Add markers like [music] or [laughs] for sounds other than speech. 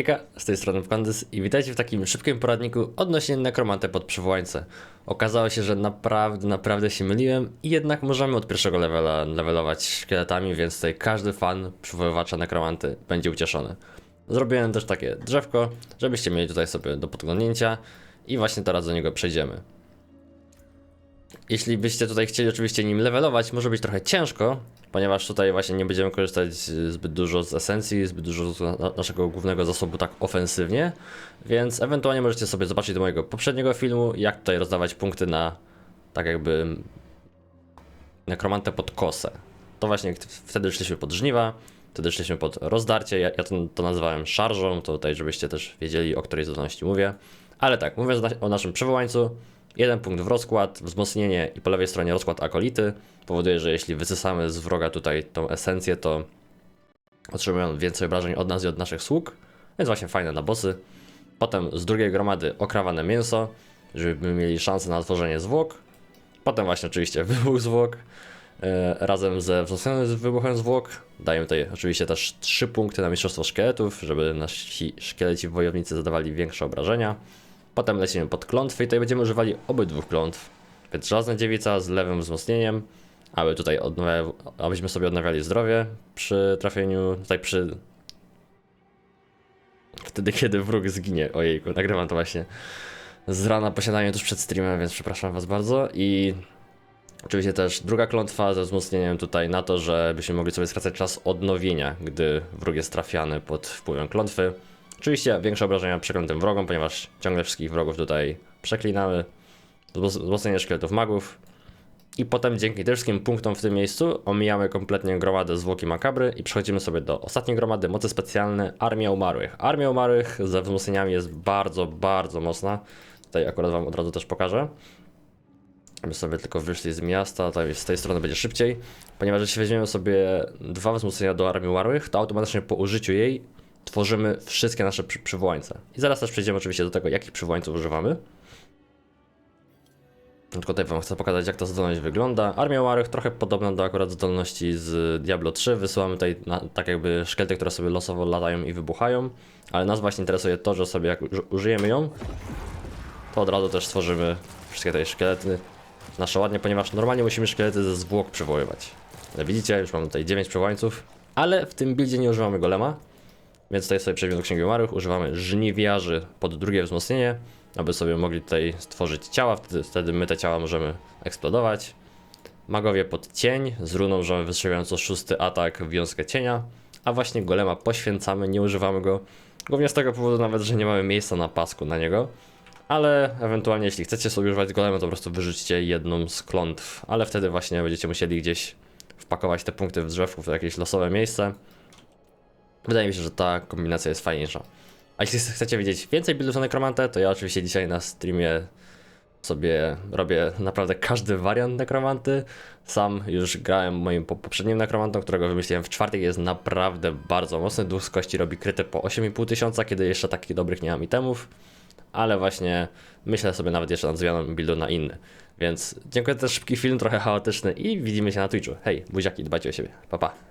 Hejka, z tej strony Pkandys i witajcie w takim szybkim poradniku odnośnie nekromantę pod przywołańce. Okazało się, że naprawdę, naprawdę się myliłem i jednak możemy od pierwszego levela levelować szkieletami, więc tutaj każdy fan przywoływacza nekromanty będzie ucieszony. Zrobiłem też takie drzewko, żebyście mieli tutaj sobie do podglądnięcia i właśnie teraz do niego przejdziemy. Jeśli byście tutaj chcieli oczywiście nim levelować, może być trochę ciężko, ponieważ tutaj właśnie nie będziemy korzystać zbyt dużo z esencji, zbyt dużo z na- naszego głównego zasobu tak ofensywnie, więc ewentualnie możecie sobie zobaczyć do mojego poprzedniego filmu, jak tutaj rozdawać punkty na tak jakby nekromantę pod kosę. To właśnie wtedy szliśmy pod żniwa, wtedy szliśmy pod rozdarcie, ja, ja to, to nazywałem szarżą, to tutaj żebyście też wiedzieli o której zdolności mówię. Ale tak, mówiąc o naszym przywołańcu, jeden punkt w rozkład, wzmocnienie i po lewej stronie rozkład akolity powoduje, że jeśli wysysamy z wroga tutaj tą esencję, to otrzymują więcej obrażeń od nas i od naszych sług, więc właśnie fajne na bossy. Potem z drugiej gromady okrawane mięso, żeby mieli szansę na tworzenie zwłok. Potem właśnie oczywiście [laughs] wybuch zwłok. e, Razem ze wzmocnionym wybuchem zwłok dają tutaj oczywiście też 3 punkty na mistrzostwo szkieletów, żeby nasi szkieleci wojownicy zadawali większe obrażenia. Potem lecimy pod klątwy i tutaj będziemy używali obydwu klątw. Więc żelazna dziewica z lewym wzmocnieniem, aby tutaj abyśmy sobie odnawiali zdrowie przy trafieniu, tutaj przy... Wtedy, kiedy wróg zginie. Ojejku, nagrywam to właśnie z rana posiadanie tuż przed streamem, więc przepraszam was bardzo. I oczywiście też druga klątwa ze wzmocnieniem tutaj na to, żebyśmy mogli sobie skracać czas odnowienia, gdy wróg jest trafiany pod wpływem klątwy. Oczywiście większe obrażenia przeklętym wrogom, ponieważ ciągle wszystkich wrogów tutaj przeklinamy. Wzmoc- Wzmocnienie szkieletów magów. I potem dzięki tym wszystkim punktom w tym miejscu omijamy kompletnie gromadę zwłoki makabry i przechodzimy sobie do ostatniej gromady, mocy specjalne, Armia Umarłych. Armia Umarłych ze wzmocnieniami jest bardzo, bardzo mocna. Tutaj akurat wam od razu też pokażę. My sobie tylko wyszli z miasta, to z tej strony będzie szybciej. Ponieważ jeśli weźmiemy sobie dwa wzmocnienia do Armii Umarłych, to automatycznie po użyciu jej tworzymy wszystkie nasze przy przywołańce. I zaraz też przejdziemy oczywiście do tego, jakich przywołańców używamy. Tylko tutaj wam chcę pokazać, jak ta zdolność wygląda. Armia Umarłych trochę podobna do akurat zdolności z Diablo 3. Wysyłamy tutaj na, tak jakby szkielety, które sobie losowo latają i wybuchają. Ale nas właśnie interesuje to, że sobie jak uży- użyjemy ją, to od razu też stworzymy wszystkie te szkielety nasze ładnie, ponieważ normalnie musimy szkielety ze zwłok przywoływać. Widzicie, już mam tutaj 9 przywołańców, ale w tym buildzie nie używamy golema, więc tutaj sobie przejdziemy do Księgi Umarłych, używamy żniwiarzy pod drugie wzmocnienie, aby sobie mogli tutaj stworzyć ciała, wtedy, wtedy my te ciała możemy eksplodować. Magowie pod cień, z runą możemy wystrzeliwując o szósty atak wiązkę cienia, a właśnie golema poświęcamy, nie używamy go, głównie z tego powodu nawet, że nie mamy miejsca na pasku na niego. Ale ewentualnie jeśli chcecie sobie używać golema, to po prostu wyrzućcie jedną z klątw, ale wtedy właśnie będziecie musieli gdzieś wpakować te punkty w drzewku w jakieś losowe miejsce. Wydaje mi się, że ta kombinacja jest fajniejsza. A jeśli chcecie wiedzieć więcej buildów na nekromantę, to ja oczywiście dzisiaj na streamie sobie robię naprawdę każdy wariant nekromanty. Sam już grałem moim po- poprzednim nekromantą, którego wymyśliłem w czwartek, jest naprawdę bardzo mocny. Duch z kości robi kryty po 8,5 tysiąca, kiedy jeszcze takich dobrych nie mam itemów. Ale właśnie myślę sobie nawet jeszcze nad zmianą buildu na inny. Więc dziękuję za ten szybki film, trochę chaotyczny i widzimy się na Twitchu. Hej, buziaki, dbajcie o siebie. Pa, pa.